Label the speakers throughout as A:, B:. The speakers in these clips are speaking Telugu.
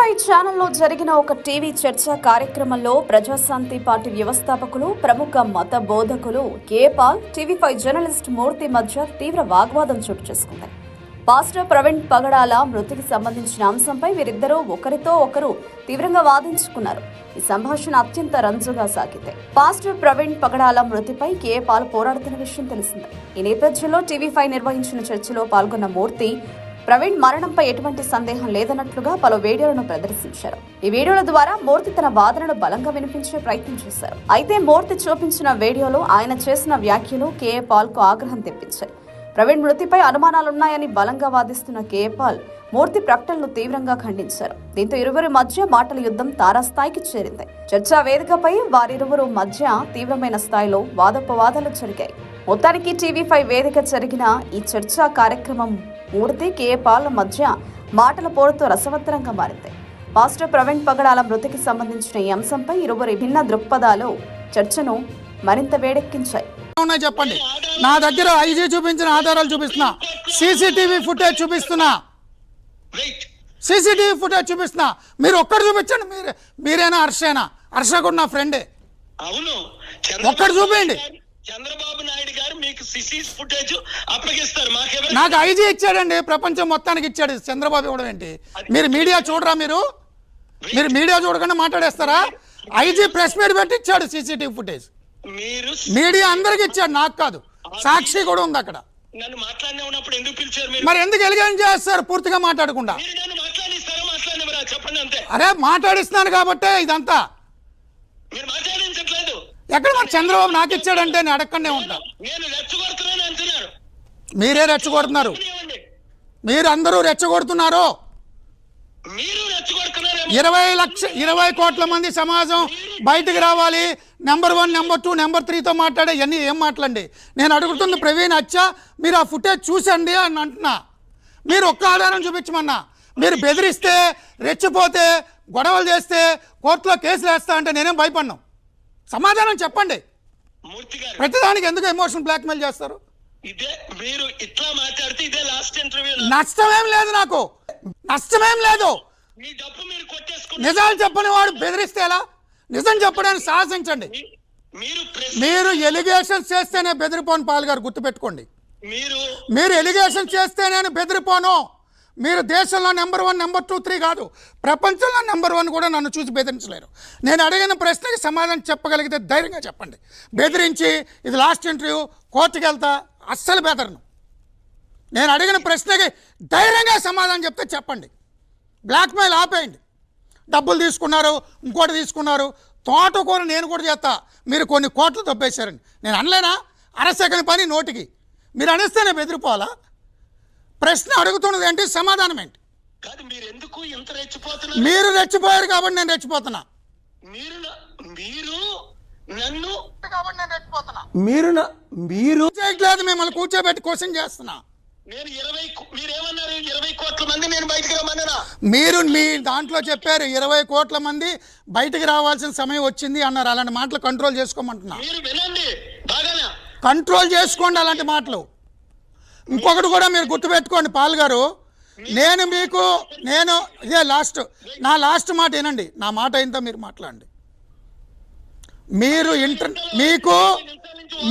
A: ఫైవ్ ఛానల్లో జరిగిన ఒక టీవీ చర్చ కార్యక్రమంలో ప్రజాశాంతి పార్టీ వ్యవస్థాపకులు ప్రముఖ మత బోధకులు K Paul TV five journalist Murthy మధ్య తీవ్ర వాగ్వాదం చోటు చేసుకుంది. పాస్టర్ ప్రవీణ్ పగడాల మృతికి సంబంధించిన అంశంపై వీరిద్దరూ ఒకరితో ఒకరు తీవ్రంగా వాదించుకున్నారు. ఈ సంభాషణ అత్యంత రంజుగా సాగింది పాస్టర్ ప్రవీణ్ పగడాల మృతిపై కేపాల్ పోరాడుతున్న విషయం తెలిసిందే. ఈ నేపథ్యంలో టీవీ ఫైవ్ నిర్వహించిన చర్చలో పాల్గొన్న మూర్తి ప్రవీణ్ మరణంపై ఎటువంటి సందేహం లేదన్నట్లుగా పలు వీడియోలను ప్రదర్శించారు. ఈ వీడియోల ద్వారా మూర్తి తన వాదనను బలంగా వినిపించే ప్రయత్నం చేశారు. అయితే మూర్తి చూపించిన వీడియోలో ఆయన చేసిన వ్యాఖ్యలు కేఏ పాల్కు ఆగ్రహం తెప్పించాయి. ప్రవీణ్ మృతిపై అనుమానాలున్నాయని బలంగా వాదిస్తున్న కేఏ పాల్ మూర్తి ప్రకటనలు తీవ్రంగా ఖండించారు. దీంతో ఇరువురి మధ్య మాటల యుద్ధం తారాస్థాయికి చేరింది. చర్చా వేదికపై వారిరువురు మధ్య తీవ్రమైన స్థాయిలో వాదోపవాదాలు జరిగాయి. మొత్తానికి టీవీ ఫైవ్ వేదిక జరిగిన ఈ చర్చా కార్యక్రమం మూర్తి కేఏ పాల్ మధ్య మాటల పోరుతో రసవత్తరంగా మారింది. పాస్టర్ ప్రవీణ్ పగడాల మృతికి సంబంధించిన ఈ అంశంపై ఇరువురి భిన్న దృక్పథాలు చర్చను మరింత వేడెక్కించాయి.
B: ఉన్నాయి చెప్పండి? నా దగ్గర ఐజీ చూపించిన ఆధారాలు చూపిస్తున్నా. సీసీటీవీ ఫుటేజ్ చూపిస్తున్నా.
C: వెయిట్
B: సీసీటీవీ ఫుటేజ్ చూపిస్తున్నా. మీరు ఒక్కటి చూపించండి. మీరే మీరేనా హర్షేనా? హర్ష కూడా నా ఫ్రెండే
C: అవును.
B: ఒక్కటి చూపించండి.
C: చంద్రబాబు నాయుడు గారు మీకు సిసిస్ ఫుటేజ్ అప్పగిస్తారు. మాకెవరు
B: నాకు ఐజీ ఇచ్చాడండి ప్రపంచం మొత్తానికి ఇచ్చాడు చంద్రబాబు ఇవ్వడం ఏంటి? మీరు మీడియా చూడరా మీరు? మీరు మీడియా చూడకుండా మాట్లాడేస్తారా? ఐజీ ప్రెస్ మీట్ పెట్టి ఇచ్చాడు సీసీటీవీ ఫుటేజ్.
C: మీరు
B: మీడియా అందరికి ఇచ్చాడు నాకు కాదు. సాక్షి కూడా ఉంది అక్కడ.
C: నన్ను మాట్లాడిన ఉన్నప్పుడు ఎందుకు పిలిచారు మీరు?
B: మరి ఎందుకు ఎలిగేషన్ చేస్తారు పూర్తిగా మాట్లాడకుండా?
C: మీరు నన్ను మాట్లాడిస్తారా మాట్లాడినవరా చెప్పండి అంతే.
B: అరే మాట్లాడిస్తున్నాను కాబట్టే ఇదంతా. ఎక్కడ మరి చంద్రబాబు నాకు ఇచ్చాడంటే నేను అడగకుండా ఉంటా. మీరే రెచ్చగొడుతున్నారు. మీరు అందరూ రెచ్చగొడుతున్నారు. ఇరవై లక్ష ఇరవై కోట్ల మంది సమాజం బయటకు రావాలి. Number one number two number త్రీతో మాట్లాడే ఇవన్నీ ఏం మాట్లాడండి? నేను అడుగుతుంది ప్రవీణ్ అచ్చా మీరు ఆ ఫుటేజ్ చూసండి అని అంటున్నా. మీరు ఒక్క ఆధారం చూపించమన్నా. మీరు బెదిరిస్తే రెచ్చిపోతే గొడవలు చేస్తే కోర్టులో కేసులు వేస్తా అంటే నేనేం భయపడ్ను. సమాధానం చెప్పండి. ప్రతిదానికి ఎందుకు ఎమోషన్ బ్లాక్మెయిల్ చేస్తారు?
C: ఇదే మీరు ఇట్లా మాట్లాడితే ఇదే లాస్ట్ ఇంటర్వ్యూ
B: నష్టమేం లేదు నాకు. నష్టమేం లేదు.
C: మీ డబ్బు మీరు కొట్టేసుకున్నారు.
B: నిజాలు చెప్పని వాడు బెదిరిస్తే ఎలా? నిజం చెప్పడానికి సాహసించండి.
C: మీరు
B: ఎలిగేషన్స్ చేస్తేనే బెదిరిపోను పాల్ గారు గుర్తుపెట్టుకోండి.
C: మీరు
B: మీరు ఎలిగేషన్ చేస్తే నేను బెదిరిపోను. మీరు దేశంలో number one number two three కాదు ప్రపంచంలో నెంబర్ వన్ కూడా నన్ను చూసి బెదిరించలేరు. నేను అడిగిన ప్రశ్నకి సమాధానం చెప్పగలిగితే ధైర్యంగా చెప్పండి. బెదిరించి ఇది లాస్ట్ ఇంటర్వ్యూ కోర్టుకి వెళ్తా అస్సలు బెదరను. నేను అడిగిన ప్రశ్నకి ధైర్యంగా సమాధానం చెప్తే చెప్పండి. బ్లాక్మెయిల్ ఆపేయండి. డబ్బులు తీసుకున్నారు ఇంకోటి తీసుకున్నారు తోటకూర నేను కూడా చేస్తా. మీరు కొన్ని కోట్లు తప్పేశారండి నేను అనలేనా? అరసెకని పని నోటికి. మీరు అనేస్తేనే బెదిరిపోవాలా? ప్రశ్న అడుగుతున్నది ఏంటి సమాధానం ఏంటి?
C: కాదు మీరు ఎందుకు ఇంత రెచ్చిపోతున్నారు?
B: మీరు రెచ్చిపోయారు కాబట్టి నేను రెచ్చిపోతున్నా.
C: మీరు మీరు నన్ను
B: కాబట్టి నేను రెచ్చిపోతున్నా.
D: మీరు మీరు
B: చేయట్లేదు మిమ్మల్ని కూర్చోబెట్టి క్వశ్చన్ చేస్తున్నా.
C: నేను ఇరవై కో- మీరేమన్నారు? ఇరవై కోట్ల మంది నేను బయటికి రమ్మన్నా
B: మీరు మీ దాంట్లో చెప్పారు ఇరవై కోట్ల మంది బయటికి రావాల్సిన సమయం వచ్చింది అన్నారు. అలాంటి మాటలు కంట్రోల్ చేసుకోమంటున్నా.
C: మీరు వినండి బాగానా?
B: కంట్రోల్ చేసుకోండి అలాంటి మాటలు. ఇంకొకటి కూడా మీరు గుర్తుపెట్టుకోండి పాల్ గారు. నేను మీకు నేను ఇదే లాస్ట్ నా లాస్ట్ మాట వినండి. నా మాట అయిందా మీరు మాట్లాడండి. మీరు ఇంటర్ మీకు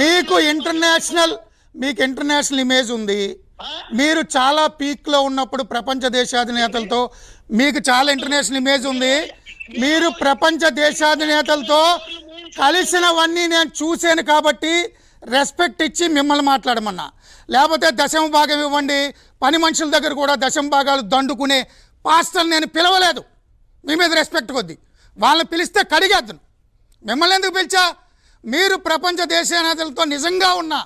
B: మీకు ఇంటర్నేషనల్ మీకు ఇంటర్నేషనల్ ఇమేజ్ ఉంది. మీరు చాలా పీక్లో ఉన్నప్పుడు ప్రపంచ దేశాధినేతలతో మీకు చాలా ఇంటర్నేషనల్ ఇమేజ్ ఉంది. మీరు ప్రపంచ దేశాధినేతలతో కలిసినవన్నీ నేను చూశాను కాబట్టి రెస్పెక్ట్ ఇచ్చి మిమ్మల్ని మాట్లాడమన్నా. లేకపోతే దశమ భాగం ఇవ్వండి. పని మనుషుల దగ్గర కూడా దశమ భాగాలు దండుకునే పాస్టల్ నేను పిలవలేదు. మీ మీద రెస్పెక్ట్ కొద్ది. వాళ్ళని పిలిస్తే కడిగేద్దను. మిమ్మల్ని ఎందుకు పిలిచా? మీరు ప్రపంచ దేశాధినేతలతో నిజంగా ఉన్న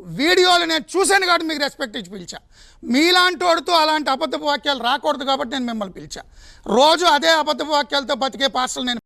B: వీడియోలు నేను చూశాను కాబట్టి మీకు రెస్పెక్ట్ ఇచ్చి పిలిచా. మీలాంటి వాడుతూ అలాంటి అబద్ధపు వాక్యాలు రాకూడదు కాబట్టి నేను మిమ్మల్ని పిలిచా. రోజు అదే అబద్ధపు వాక్యాలతో బతికే పాస్టర్లు నేను